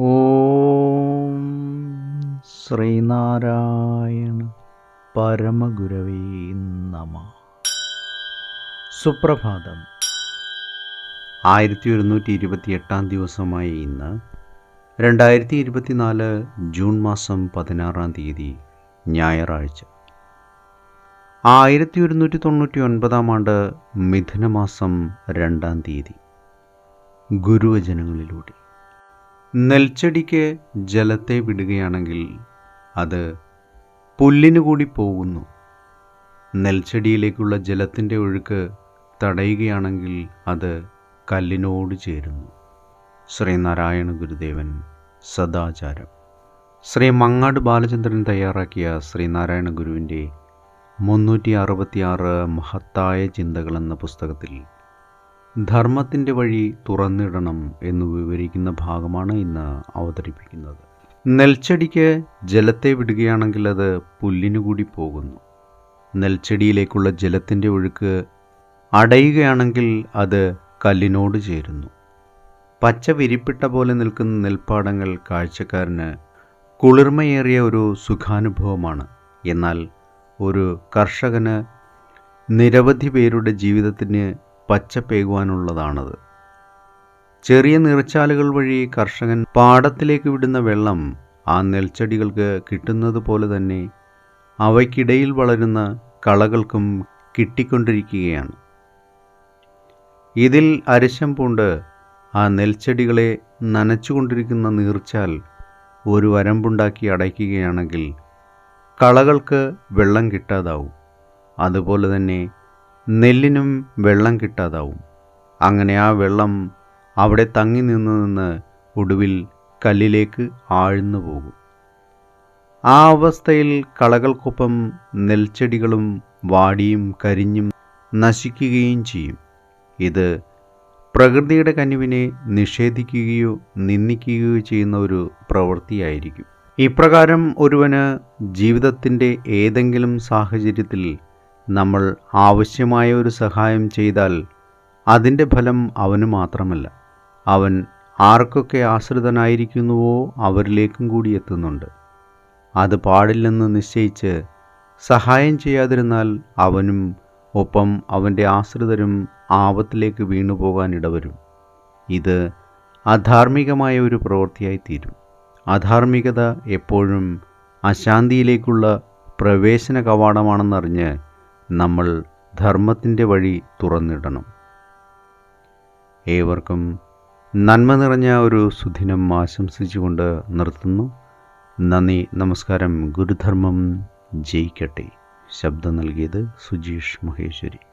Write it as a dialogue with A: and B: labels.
A: ഓം ശ്രീനാരായണ പരമഗുരവേ നമ. സുപ്രഭാതം. ആയിരത്തി ഒരുന്നൂറ്റി ഇരുപത്തി എട്ടാം ദിവസമായ ഇന്ന് രണ്ടായിരത്തി ഇരുപത്തിനാല് ജൂൺ മാസം പതിനാറാം തീയതി ഞായറാഴ്ച. ആയിരത്തി ഒരുന്നൂറ്റി തൊണ്ണൂറ്റി ഒൻപതാം ആണ്ട് മിഥുനമാസം രണ്ടാം തീയതി. ഗുരുവചനങ്ങളിലൂടെ. നെൽച്ചെടിക്ക് ജലത്തെ വിടുകയാണെങ്കിൽ അത് പുല്ലിനു കൂടി പോകുന്നു. നെൽച്ചെടിയിലേക്കുള്ള ജലത്തിന്റെ ഒഴുക്ക് തടയുകയാണെങ്കിൽ അത് കല്ലിനോട് ചേരുന്നു. ശ്രീനാരായണ ഗുരുദേവൻ സദാചാരം. ശ്രീ മങ്ങാട് ബാലചന്ദ്രൻ തയ്യാറാക്കിയ ശ്രീനാരായണ ഗുരുവിന്റെ മുന്നൂറ്റി അറുപത്തിയാറ് മഹത്തായ ചിന്തകൾ എന്ന പുസ്തകത്തിൽ ധർമ്മത്തിന്റെ വഴി തുറന്നിടണം എന്ന് വിവരിക്കുന്ന ഭാഗമാണ് ഇന്ന് അവതരിപ്പിക്കുന്നത്. നെൽച്ചെടിക്ക് ജലത്തെ വിടുകയാണെങ്കിൽ അത് പുല്ലിനു കൂടി പോകുന്നു. നെൽച്ചെടിയിലേക്കുള്ള ജലത്തിന്റെ ഒഴുക്ക് അടയുകയാണെങ്കിൽ അത് കല്ലിനോട് ചേരുന്നു. പച്ച വിരിപ്പിട്ട പോലെ നിൽക്കുന്ന നെൽപ്പാടങ്ങൾ കാഴ്ചക്കാരന് കുളിർമയേറിയ ഒരു സുഖാനുഭവമാണ്. എന്നാൽ ഒരു കർഷകന് നിരവധി പേരുടെ ജീവിതത്തിന് പച്ചപ്പേകുവാനുള്ളതാണത് ചെറിയ നീർച്ചാലുകൾ വഴി കർഷകൻ പാടത്തിലേക്ക് വിടുന്ന വെള്ളം ആ നെൽച്ചെടികൾക്ക് കിട്ടുന്നത് പോലെ തന്നെ അവയ്ക്കിടയിൽ വളരുന്ന കളകൾക്കും കിട്ടിക്കൊണ്ടിരിക്കുകയാണ്. ഇതിൽ അരിശം പൂണ്ട് ആ നെൽച്ചെടികളെ നനച്ചുകൊണ്ടിരിക്കുന്ന നീർച്ചാൽ ഒരു വരമ്പുണ്ടാക്കി അടയ്ക്കുകയാണെങ്കിൽ കളകൾക്ക് വെള്ളം കിട്ടാതാവും. അതുപോലെ തന്നെ നെല്ലിനും വെള്ളം കിട്ടാതാവും. അങ്ങനെ ആ വെള്ളം അവിടെ തങ്ങി നിന്ന് നിന്ന് ഒടുവിൽ കല്ലിലേക്ക് ആഴ്ന്നു പോകും. ആ അവസ്ഥയിൽ കളകൾക്കൊപ്പം നെൽച്ചെടികളും വാടിയും കരിഞ്ഞും നശിക്കുകയും ചെയ്യും. ഇത് പ്രകൃതിയുടെ കനിവിനെ നിഷേധിക്കുകയോ നിന്ദിക്കുകയോ ചെയ്യുന്ന ഒരു പ്രവൃത്തിയായിരിക്കും. ഇപ്രകാരം ഒരുവന് ജീവിതത്തിന്റെ ഏതെങ്കിലും സാഹചര്യത്തിൽ നമ്മൾ ആവശ്യമായ ഒരു സഹായം ചെയ്താൽ അതിന്റെ ഫലം അവന് മാത്രമല്ല. അവൻ ആർക്കൊക്കെ ആശ്രിതനായിരിക്കുന്നുവോ അവരിലേക്കും കൂടി എത്തുന്നുണ്ട്. അത് പാടില്ലെന്ന് നിശ്ചയിച്ച് സഹായം ചെയ്യാതിരുന്നാൽ അവനും ഒപ്പം അവന്റെ ആശ്രിതരും ആപത്തിലേക്ക് വീണുപോകാൻ ഇടവരും. ഇത് അധാർമികമായ ഒരു പ്രവൃത്തിയായി തീരും. അധാർമികത എപ്പോഴും അശാന്തിയിലേക്കുള്ള പ്രവേശന കവാടമാണെന്നറിഞ്ഞ് നമ്മൾ ധർമ്മത്തിന്റെ വഴി തുറന്നിടണം. ഏവർക്കും നന്മ നിറഞ്ഞ ഒരു സുദിനം ആശംസിച്ചുകൊണ്ട് നിർത്തുന്നു. നന്ദി നമസ്കാരം ഗുരുധർമ്മം ജയിക്കട്ടെ. ശബ്ദം നൽകിയത് സുജീഷ് മഹേശ്വരി.